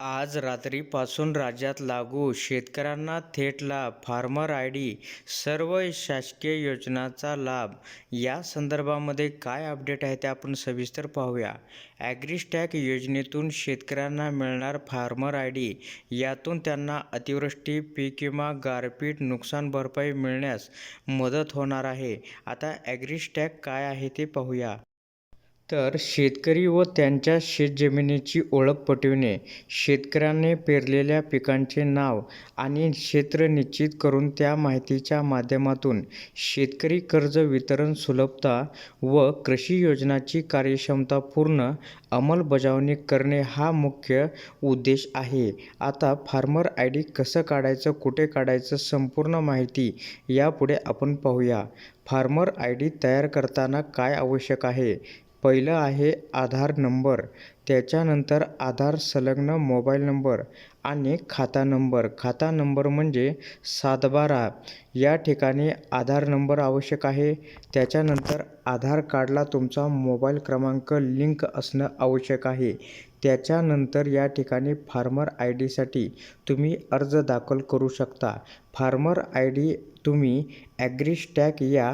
आज रात्रीपासून राज्यात लागू शेतकऱ्यांना थेट लाभ फार्मर आय डी सर्व शासकीय योजनांचा लाभ या संदर्भामध्ये काय अपडेट आहे ते आपण सविस्तर पाहूया. ॲग्रिस्टॅक योजनेतून शेतकऱ्यांना मिळणार फार्मर आय डी यातून त्यांना अतिवृष्टी पीक विमा गारपीट नुकसान भरपाई मिळण्यास मदत होणार आहे. आता ॲग्रिस्टॅक काय आहे ते पाहूया. तर शेतकरी व त्यांच्या शेतजमिनीची ओळख पटविणे शेतकऱ्याने पेरलेल्या पिकांचे नाव आणि क्षेत्र निश्चित करून त्या माहितीच्या माध्यमातून शेतकरी कर्ज वितरण सुलभता व कृषी योजनाची कार्यक्षमता पूर्ण अंमलबजावणी करणे हा मुख्य उद्देश आहे. आता फार्मर आय डी कसं काढायचं कुठे काढायचं संपूर्ण माहिती यापुढे आपण पाहूया. फार्मर आय डी तयार करताना काय आवश्यक आहे? पहिलं आहे आधार नंबर. त्याच्यानंतर आधार संलग्न मोबाईल नंबर आणि खाता नंबर. खाता नंबर म्हणजे सातबारा. या ठिकाणी आधार नंबर आवश्यक आहे. त्याच्यानंतर आधार कार्डला तुमचा मोबाईल क्रमांक लिंक असणं आवश्यक आहे. त्याच्यानंतर या ठिकाणी फार्मर आय डीसाठी तुम्ही अर्ज दाखल करू शकता. फार्मर आय डी तुम्ही ॲग्रीस्टॅक या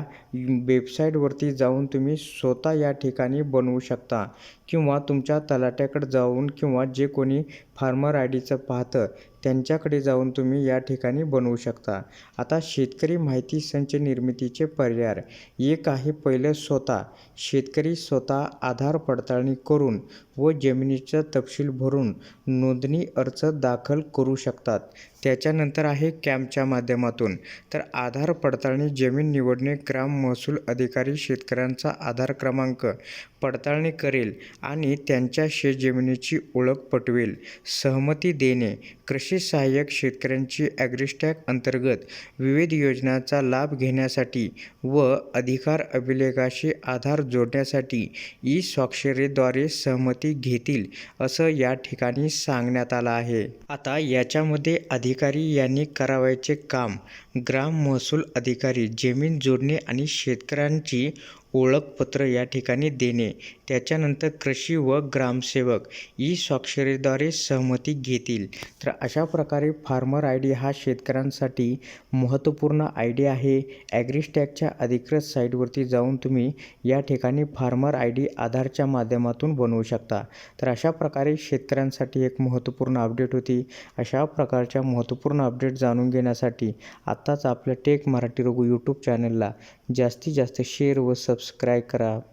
वेबसाईटवरती जाऊन तुम्ही स्वतः या ठिकाणी बनवू शकता किंवा तुमच्या तलाट्याकडे जाऊन किंवा जे कोणी फार्मर आय डीचं पाहतं त्यांच्याकडे जाऊन तुम्ही या ठिकाणी बनवू शकता. आता शेतकरी माहिती संच निर्मितीचे पर्याय. एक आहे पहिलं स्वतः शेतकरी स्वतः आधार पडताळणी करून व जमिनीचा तपशील भरून नोंदणी अर्ज दाखल करू शकतात. त्याच्यानंतर आहे कॅम्पच्या माध्यमातून. तर आधार पडताळणी जमीन निवडणे ग्राम महसूल अधिकारी शेतकऱ्यांचा आधार क्रमांक पडताळणी करेल आणि त्यांच्या शेतजमिनीची ओळख पटवेल. सहमती देणे कृषी सहाय्यक शेतकऱ्यांची ॲग्रिस्टॅक अंतर्गत विविध योजनांचा लाभ घेण्यासाठी व अधिकार अभिलेखाशी आधार जोडण्यासाठी ई स्वाक्षरीद्वारे सहमती घेतील असं या ठिकाणी सांगण्यात आलं आहे. आता याच्यामध्ये अधिकारी यांनी करावयाचे काम ग्राम महसूल अधिकारी जमीन जोडणे आणि शेतकऱ्यांची ओळखपत्र या ठिकाणी देणे. त्याच्यानंतर कृषी व ग्रामसेवक ई स्वाक्षरीद्वारे सहमती घेतील. तर अशा प्रकारे फार्मर आय डी हा शेतकऱ्यांसाठी महत्त्वपूर्ण आय डी आहे. ॲग्रीस्टॅकच्या अधिकृत साईटवरती जाऊन तुम्ही या ठिकाणी फार्मर आय डी आधारच्या माध्यमातून बनवू शकता. तर अशा प्रकारे शेतकऱ्यांसाठी एक महत्त्वपूर्ण अपडेट होती. अशा प्रकारच्या महत्त्वपूर्ण अपडेट जाणून घेण्यासाठी आत्ताच आपल्या टेक मराठी रघु यूट्यूब चॅनलला जास्तीत जास्त शेअर व सबस्क्राईब करा.